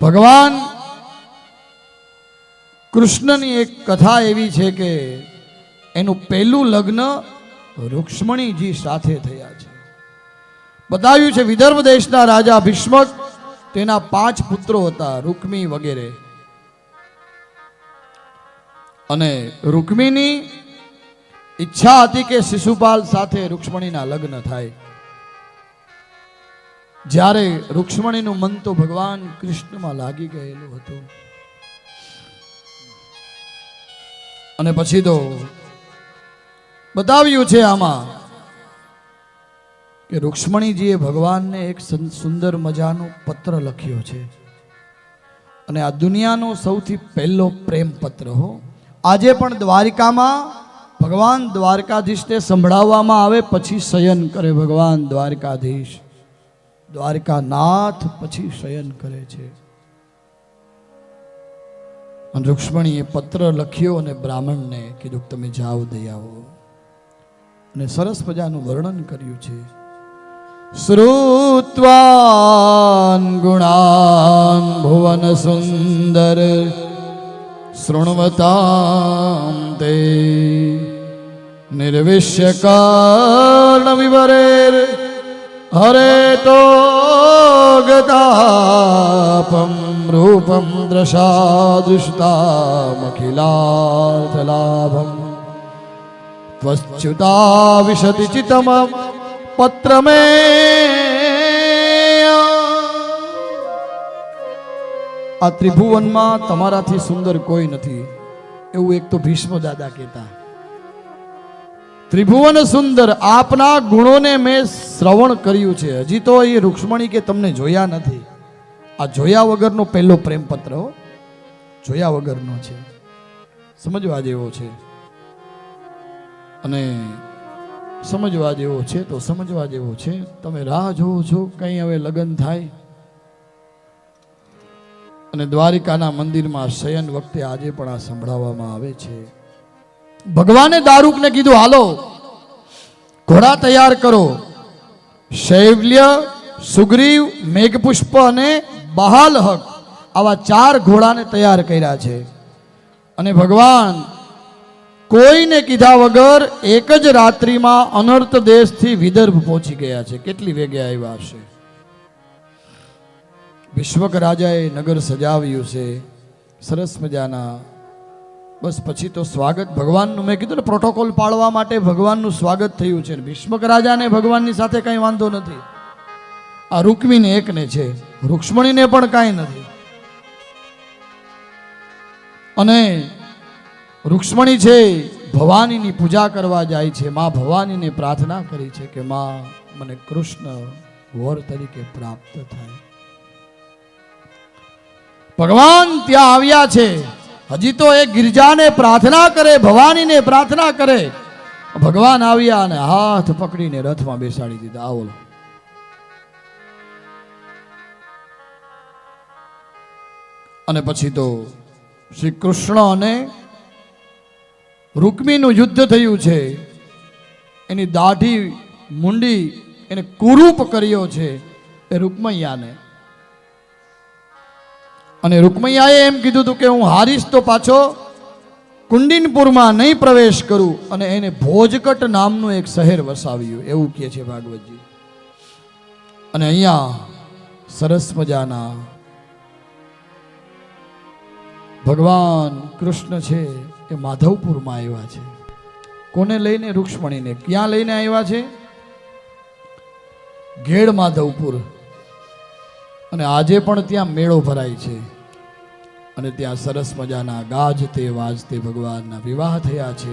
ભગવાન, કૃષ્ણની એક કથા એવી છે કે એનું પહેલું લગ્ન રૂક્ષ્મણીજી સાથે થયા છે. બતાવ્યું છે વિદર્ભ દેશના રાજા ભીષ્મક, તેના પાંચ પુત્રો હતા રૂકમી વગેરે. અને રૂકમીની ઈચ્છા હતી કે શિશુપાલ સાથે રૂક્ષ્મણીના લગ્ન થાય. જ્યારે રૂક્ષ્મણીનું મન તો ભગવાન કૃષ્ણમાં લાગી ગયેલું હતું. અને પછી તો બતાવ્યું છે આમાં કે રૂક્ષ્મણીજીએ ભગવાનને એક સુંદર મજાનો પત્ર લખ્યો છે. અને આ દુનિયાનો સૌથી પહેલો પ્રેમ પત્ર હો. આજે પણ દ્વારિકામાં ભગવાન દ્વારકાધીશને સંભળાવવામાં આવે, પછી શયન કરે ભગવાન દ્વારકાધીશ. દ્વારકાનાથ પછી શયન કરે છે. અને રૂક્ષ્મણીએ પત્ર લખ્યો અને બ્રાહ્મણને કીધું, તમે જાઓ દઈ અને સરસ મજાનું વર્ણન કર્યું છે. શ્રુત્વાન ગુણાન ભુવન સુંદર શૃણવતામ તે નિર્વિશ્ય વિવરેર હરે તો ગતાપમ રૂપમ દ્રશાદૃષ્ટામખિલાર્થલાભમ ત્વચ્યુતા વિશતિ ચિતમ પત્ર મે આ ત્રિભુવનમાં તમારાથી સુંદર કોઈ નથી એવું એક તો ભીષ્મ દાદા કહેતા ત્રિભુવન સુંદર આપના ગુણોને મેં શ્રવણ કર્યું છે. હજી તો એ રૂક્ષ્મણી કે તમને જોયા નથી. આ જોયા વગરનો પહેલો પ્રેમ પત્ર જોયા વગરનો છે. સમજવા જેવો છે. અને સમજવા જેવો છે તો સમજવા જેવો છે. તમે રાહ જોવો છો, કંઈ હવે લગ્ન થાય. અને દ્વારિકાના મંદિરમાં શયન વખતે આજે પણ આ સંભળાવવામાં આવે છે. ભગવાને દારૂકને કીધું, હાલો, ઘોડા તૈયાર કરો. શૈવ્ય સુગ્રીવ, મેઘપુષ્પ અને બહાલહક આવા ચાર ઘોડાને તૈયાર કર્યા છે. અને ભગવાન કોઈને કીધા વગર એક જ રાત્રિમાં અનર્થ દેશથી વિદર્ભ પહોંચી ગયા છે. કેટલી વેગે આવ્યા હશે? વિશ્વક રાજાએ નગર સજાવ્યું છે. સરસ મજાના બસ પછી તો સ્વાગત ભગવાનનું. મેં કીધું ને પ્રોટોકોલ પાળવા માટે ભગવાનનું સ્વાગત થયું છે ભીષ્મક રાજાને ભગવાનની સાથે કંઈ વાંધો નથી. આ રૂકમીને એકને છે. રૂક્ષ્મણીને પણ કાંઈ નથી. અને રૂક્ષ્મણી છે ભવાનીની પૂજા કરવા જાય છે. માં ભવાનીને પ્રાર્થના કરી છે કે માં મને કૃષ્ણ વર તરીકે પ્રાપ્ત થાય. ભગવાન ત્યાં આવ્યા છે. હજી તો એ ગિરજાને પ્રાર્થના કરે, ભવાનીને પ્રાર્થના કરે. ભગવાન આવ્યા અને હાથ પકડીને રથમાં બેસાડી દીધા. આવો અને પછી તો શ્રી કૃષ્ણ અને રૂકમીનું યુદ્ધ થયું છે. એની દાઢી, મુંડી એને કુરૂપ કર્યો છે એ રૂકમૈયાને. અને રૂકમૈયાએ એમ કીધું હતું કે હું હારીશ તો પાછો કુંડિનપુરમાં નહીં પ્રવેશ કરું અને એને ભોજકટ નામનું એક શહેર વસાવ્યું. એવું કહે છે ભાગવતજી. અને અહીંયા સરસ મજાના ભગવાન કૃષ્ણ છે એ માધવપુરમાં આવ્યા છે. કોને લઈને? રૂક્ષ્મણીને. ક્યાં લઈને આવ્યા છે? ઘેડ માધવપુર. અને આજે પણ ત્યાં મેળો ભરાય છે. અને ત્યાં સરસ મજાના ગાજતે, વાજતે ભગવાનના વિવાહ થયા છે.